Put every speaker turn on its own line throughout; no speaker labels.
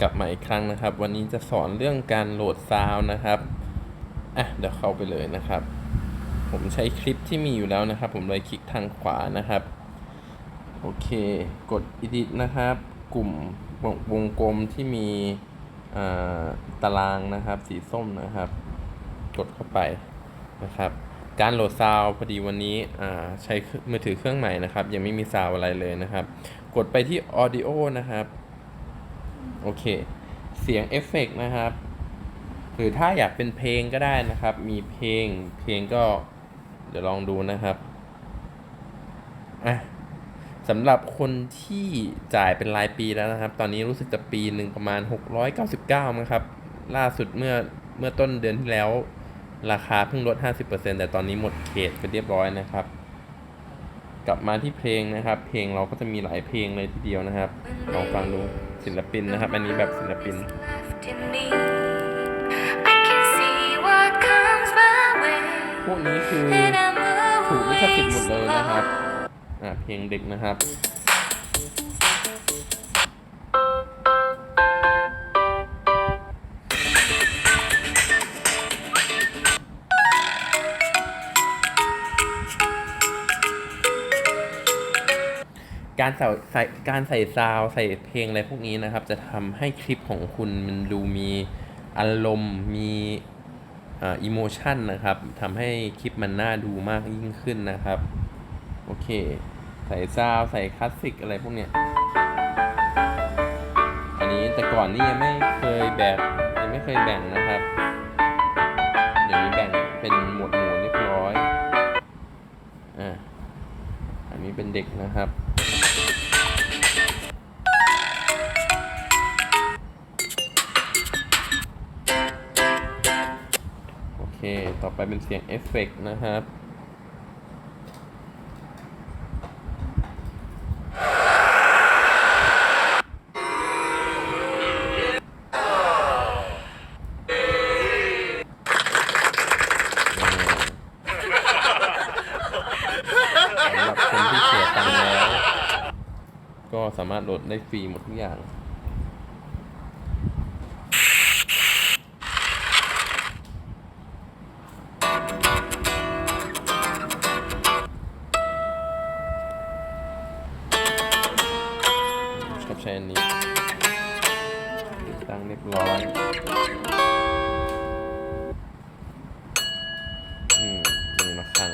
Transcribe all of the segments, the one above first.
กลับมาอีกครั้งนะครับ วันนี้จะสอนเรื่องการโหลดซาวนะครับอะเดี๋ยวเข้าไปเลยนะครับ ผมใช้คลิปที่มีอยู่แล้วนะครับ ผมเลยคลิกทางขวานะครับ โอเค กด edit นะครับ กลุ่มวงวงกลมที่มีตารางนะครับ สีส้มนะครับ กดเข้าไปนะครับ การโหลดซาวพอดีวันนี้ใช้มือถือเครื่องใหม่นะครับ ยังไม่มีซาวอะไรเลยนะครับ กดไปที่ audio นะครับ โอเค เสียงเอฟเฟกต์นะครับ หรือถ้าอยากเป็นเพลงก็ได้นะครับ มีเพลง เพลงก็ เดี๋ยวลองดูนะครับ อะสำหรับคนที่จ่ายเป็นรายปีแล้วนะครับ ตอนนี้รู้สึกจะปีหนึ่งประมาณ 699มั้งครับ ล่าสุดเมื่อเมื่อต้นเดือนที่แล้ว ราคาเพิ่งลด 50%แต่ตอนนี้หมดเขตไปเรียบร้อยนะครับ กลับมาที่เพลงนะครับ เพลงเราก็จะมีหลายเพลงเลยทีเดียวนะครับ ลองฟังดู ศิลปินนะครับ อันนี้แบบศิลปินพวกนี้คือถูกลิขสิทธิ์หมดเลยนะครับอ่าเพลงเด็กนะครับ การใส่ใส่การใส่ซาวใส่เพลงอะไรพวกนี้นะครับ จะทำให้คลิปของคุณมันดูมีอารมณ์มีอิโมชันนะครับทำให้คลิปมันน่าดูมากยิ่งขึ้นนะครับ โอเค ใส่ซาวใส่คลาสสิกอะไรพวกเนี้ยอันนี้แต่ก่อนนี่ยังไม่เคยแบ่งยังไม่เคยแบ่งนะครับเดี๋ยวนี้แบ่งเป็นหมวดหมู่เรียบร้อยอ่าอันนี้เป็นเด็กนะครับ เค ต่อไปเป็นเสียงเอฟเฟกต์นะครับสำหรับคนที่เสียตังค์แล้ว ก็สามารถโหลดได้ฟรีหมดทุกอย่าง ชอบใช้อันนี้ติดตั้งเรียบร้อยอืมมีมาคัง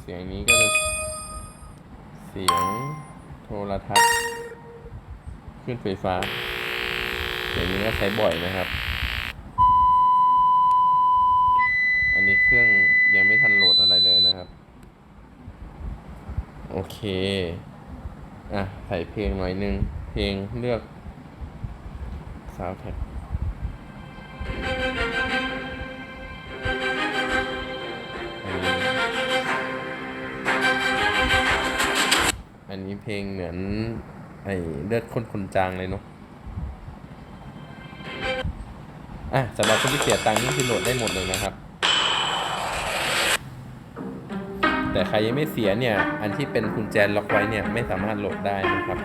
เสียงนี้ก็จะเสียงโทรทัศน์ ขึ้นไฟฟ้าเสียงนี้ก็ใช้บ่อยนะครับ อันนี้เครื่องยังไม่ทันโหลดอะไรเลยนะครับ โอเค อะ ใส่เพลงหน่อยนึง เพลงเลือกซาวแท็กอันนี้เพลงเหมือน ไอเลือดข้นคนจางเลยเนาะ อะสำหรับคนที่เสียตังค์นี่คือโหลดได้หมดเลยนะครับ แต่ใครยังไม่เสียเนี่ย อันที่เป็นกุญแจล็อกไว้เนี่ยไม่สามารถโหลดได้นะครับ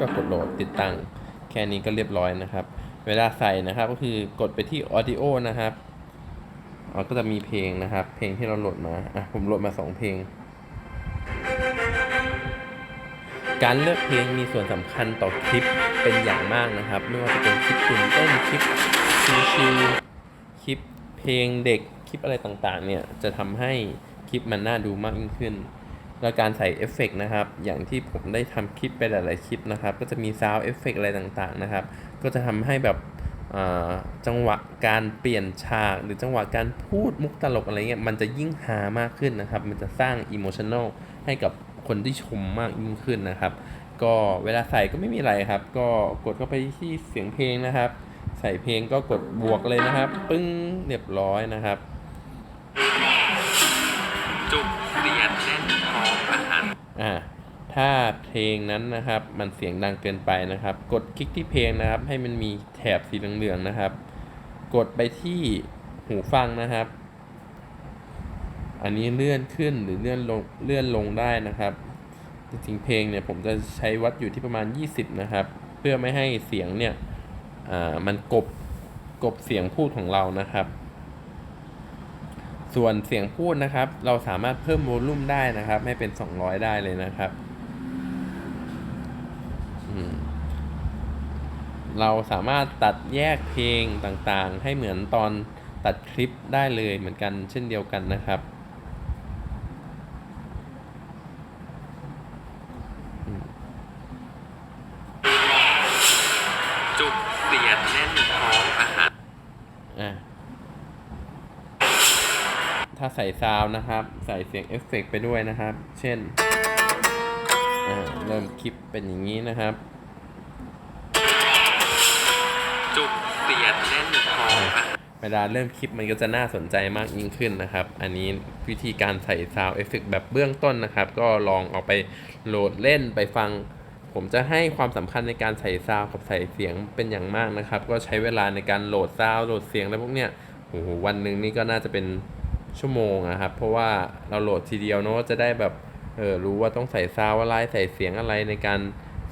ก็กดโหลดติดตั้ง แค่นี้ก็เรียบร้อยนะครับ เวลาใส่นะครับก็คือกดไปที่ audio นะครับก็จะมีเพลงนะครับ เพลงที่เราโหลดมาอะผมโหลดมา 2 เพลง การเลือกเพลงมีส่วนสำคัญต่อคลิปเป็นอย่างมากนะครับ ไม่ว่าจะเป็นคลิปตื่นเต้นคลิปชิลๆ คลิปเพลงเด็กคลิปอะไรต่างๆเนี่ยจะทำให้คลิปมันน่าดูมากยิ่งขึ้น แล้วการใส่เอฟเฟกต์นะครับ อย่างที่ผมได้ทำคลิปไปหลายๆคลิปนะครับ ก็จะมีซาวเอฟเฟกต์อะไรต่างๆนะครับ ก็จะทำให้แบบจังหวะการเปลี่ยนฉากหรือจังหวะการพูดมุกตลกอะไรเงี้ยมันจะยิ่งหามากขึ้นนะครับ มันจะสร้างอิโมชัน a ลให้กับคนที่ชมมากยิ่งขึ้นนะครับ ก็เวลาใส่ก็ไม่มีอะไรครับ ก็กดเข้าไปที่เสียงเพลงนะครับ ใส่เพลงก็กดบวกเลยนะครับ ปึ้งเรียบร้อยนะครับ
จุกเรียนแน่นท้องอาหาร
อ่าถ้าเพลงนั้นนะครับ มันเสียงดังเกินไปนะครับ กดคลิกที่เพลงนะครับ ให้มันมีแถบสีเหลืองๆนะครับ กดไปที่หูฟังนะครับ อันนี้เลื่อนขึ้นหรือเลื่อนลงเลื่อนลงได้นะครับ จริงๆเพลงเนี่ยผมจะใช้วัดอยู่ที่ประมาณ 20 นะครับ เพื่อไม่ให้เสียงเนี่ยอ่า มันกบกบเสียงพูดของเรานะครับ ส่วนเสียงพูดนะครับ เราสามารถเพิ่มโวลูมได้นะครับ ให้เป็น 200 ได้เลยนะครับเราสามารถตัดแยกเพลงต่างๆ ให้เหมือนตอนตัดคลิปได้เลยเหมือนกันเช่นเดียวกันนะครับ
จุกเสียดแน่นท้องอาหาร
อะ ถ้าใส่ซาวน์นะครับ ใส่เสียงเอฟเฟกต์ไปด้วยนะครับ เช่นอ่าเริ่มคลิปเป็นอย่างนี้นะครับ
จุกเสียดแน่นท้องอาหาร
เวลาเริ่มคลิปมันก็จะน่าสนใจมากยิ่งขึ้นนะครับ อันนี้วิธีการใส่ซาวเอฟเฟกแบบเบื้องต้นนะครับ ก็ลองเอาไปโหลดเล่นไปฟัง ผมจะให้ความสำคัญในการใส่ซาวกับใส่เสียงเป็นอย่างมากนะครับ ก็ใช้เวลาในการโหลดซาวโหลดเสียงอะไรพวกเนี้ยโอ้โหวันหนึ่งนี่ก็น่าจะเป็น ชั่วโมงนะครับ เพราะว่าเราโหลดทีเดียวเนาะจะได้แบบเออรู้ว่าต้องใส่ซาวอะไรใส่เสียงอะไรในการ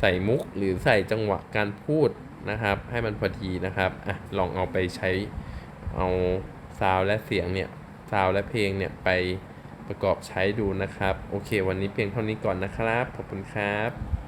ใส่มุกหรือใส่จังหวะการพูดนะครับ ให้มันพอดีนะครับอะลองเอาไปใช้เอาซาวและเสียงเนี่ยซาวและเพลงเนี่ยไปประกอบใช้ดูนะครับ โอเค วันนี้เพียงเท่านี้ก่อนนะครับ ขอบคุณครับ